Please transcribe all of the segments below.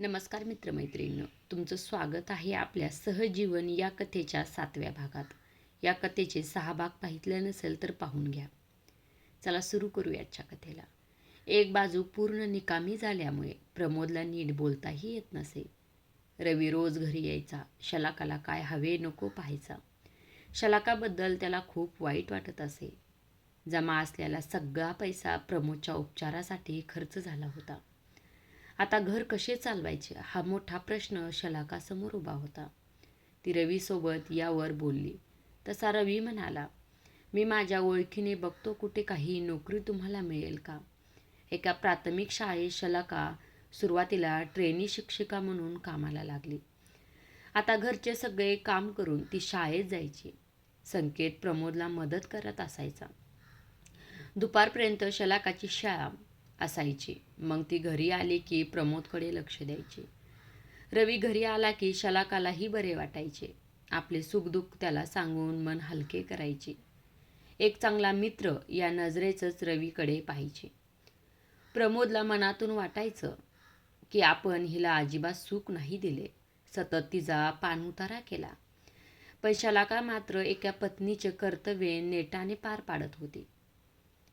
नमस्कार मित्रमैत्रिणींनो तुमचं स्वागत आहे आपल्या सहजीवन या कथेच्या सातव्या भागात. या कथेचे सहा भाग पाहितले नसेल तर पाहून घ्या. चला सुरू करू याच्या कथेला. एक बाजू पूर्ण निकामी झाल्यामुळे प्रमोदला नीट बोलताही येत नसे. रवी रोज घरी यायचा. शलाकाला काय हवे नको पाहायचा. शलाकाबद्दल त्याला खूप वाईट वाटत असे. जमा असलेला सगळा पैसा प्रमोदच्या उपचारासाठी खर्च झाला होता. आता घर कसे चालवायचे? हा मोठा प्रश्न शलाकासमोर उभा होता. ती रवीसोबत यावर बोलली. तसा रवी म्हणाला मी माझ्या ओळखीने बघतो कुठे काही नोकरी तुम्हाला मिळेल का? एका प्राथमिक शाळेत शलाका सुरुवातीला ट्रेनी शिक्षिका म्हणून कामाला लागली. आता घरचे सगळे काम करून ती शाळेत जायची. संकेत प्रमोदला मदत करत असायचा. दुपारपर्यंत शलाकाची शाळा असायची. मग ती घरी आली की प्रमोदकडे लक्ष द्यायची. रवी घरी आला की शलाकालाही बरे वाटायचे. आपले सुखदुःख त्याला सांगून मन हलके करायचे. एक चांगला मित्र या नजरेचंच रवीकडे पाहिजे प्रमोदला मनातून वाटायचं की आपण हिला अजिबात सुख नाही दिले. सतत तिचा पाणउतारा केला. पण शलाका मात्र एका पत्नीचे कर्तव्य नेटाने पार पाडत होती.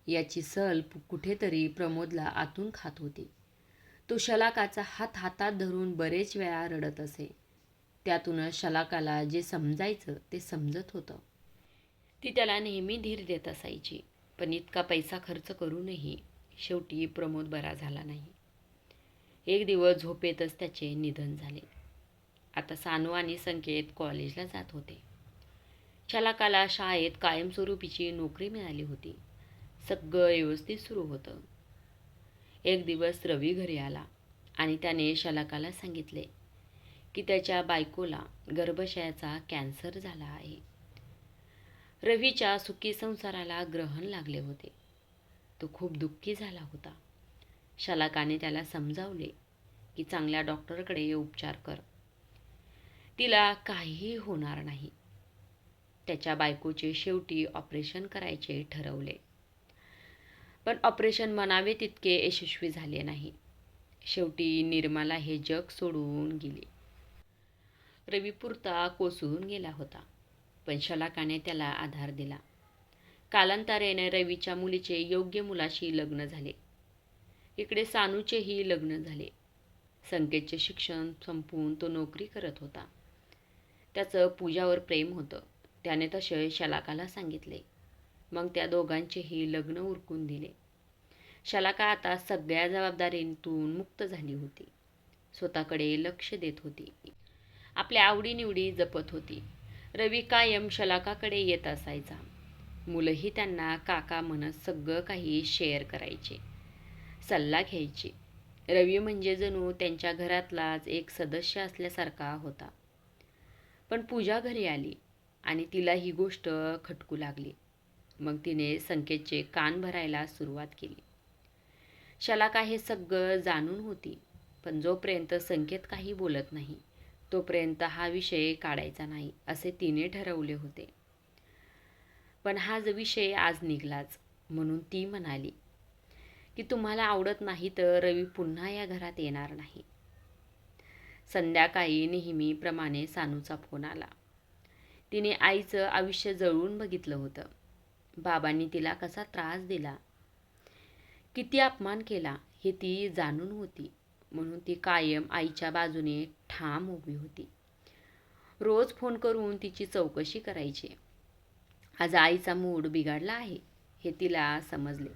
याची सल कुठेतरी प्रमोदला आतून खात होती. तो शलाकाचा हात हातात धरून बरेच वेळा रडत असे. त्यातूनच शलाकाला जे समजायचं ते समजत होतं. ती त्याला नेहमी धीर देत असायची पण इतका पैसा खर्च करूनही शेवटी प्रमोद बरा झाला नाही. एक दिवस झोपेतच त्याचे निधन झाले. आता सानू आणि संकेत कॉलेजला जात होते. शलाकाला शाळेत कायमस्वरूपीची नोकरी मिळाली होती. सगळं व्यवस्थित सुरू होतं. एक दिवस रवी घरी आला आणि त्याने शलाकाला सांगितले की त्याच्या बायकोला गर्भाशयाचा कॅन्सर झाला आहे. रवीच्या सुखी संसाराला ग्रहण लागले होते. तो खूप दुःखी झाला होता. शलाकाने त्याला समजावले की चांगल्या डॉक्टरकडे उपचार कर. तिला काहीही होणार नाही. त्याच्या बायकोचे शेवटी ऑपरेशन करायचे ठरवले. पण ऑपरेशन म्हणावे तितके यशस्वी झाले नाही. शेवटी निर्माला हे जग सोडून गेले. रवीपुरता कोसळून गेला होता पण शलाकाने त्याला आधार दिला. कालांतराने रवीच्या मुलीचे योग्य मुलाशी लग्न झाले. इकडे सानूचेही लग्न झाले. संकेतचे शिक्षण संपवून तो नोकरी करत होता. त्याचं पूजावर प्रेम होतं त्याने तसे शलाकाला सांगितले. मग त्या दोघांचेही लग्न उरकून दिले. शलाका आता सगळ्या जबाबदारीतून मुक्त झाली होती. स्वतःकडे लक्ष देत होती. आपल्या आवडीनिवडी जपत होती. रवी कायम शलाकाकडे येत असायचा. मुलंही त्यांना काका म्हणत सगळं काही शेअर करायचे. सल्ला घ्यायचे. रवी म्हणजे जणू त्यांच्या घरातलाच एक सदस्य असल्यासारखा होता. पण पूजा घरी आली आणि तिला ही गोष्ट खटकू लागली. मग तिने संकेतचे कान भरायला सुरुवात केली. शलाका हे सगळं जाणून होती पण जोपर्यंत संकेत काही बोलत नाही तोपर्यंत हा विषय काढायचा नाही असे तिने ठरवले होते. पण हा जो विषय आज निघलाच म्हणून ती म्हणाली की तुम्हाला आवडत नाही तर रवी पुन्हा या घरात येणार नाही. संध्याकाळी नेहमीप्रमाणे सानूचा फोन आला. तिने आईचं आयुष्य जळून बघितलं होतं. बाबांनी तिला कसा त्रास दिला? किती अपमान केला? हे ती जाणून होती. म्हणून ती कायम आईच्या बाजूने ठाम उभी होती. रोज फोन करून तिची चौकशी करायची. आज आईचा मूड बिघडला आहे हे तिला समजले.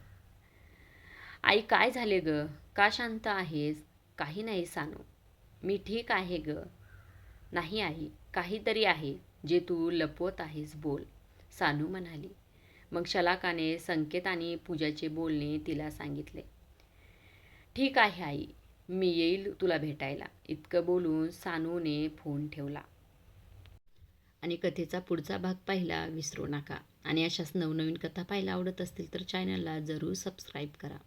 आई काय झाले ग? का शांत आहेस? काही नाही सानू. मी ठीक आहे ग. नाही आई काहीतरी आहे जे तू लपवत आहेस बोल सानू म्हणाली. मग शलाकाने संकेत आणि पूजाचे बोलणे तिला सांगितले. ठीक आहे आई मी येईल तुला भेटायला. इतकं बोलून सानूने फोन ठेवला. आणि कथेचा पुढचा भाग पाहिला विसरू नका. आणि अशाच नवनवीन कथा पाहायला आवडत असतील तर चॅनलला जरूर सबस्क्राईब करा.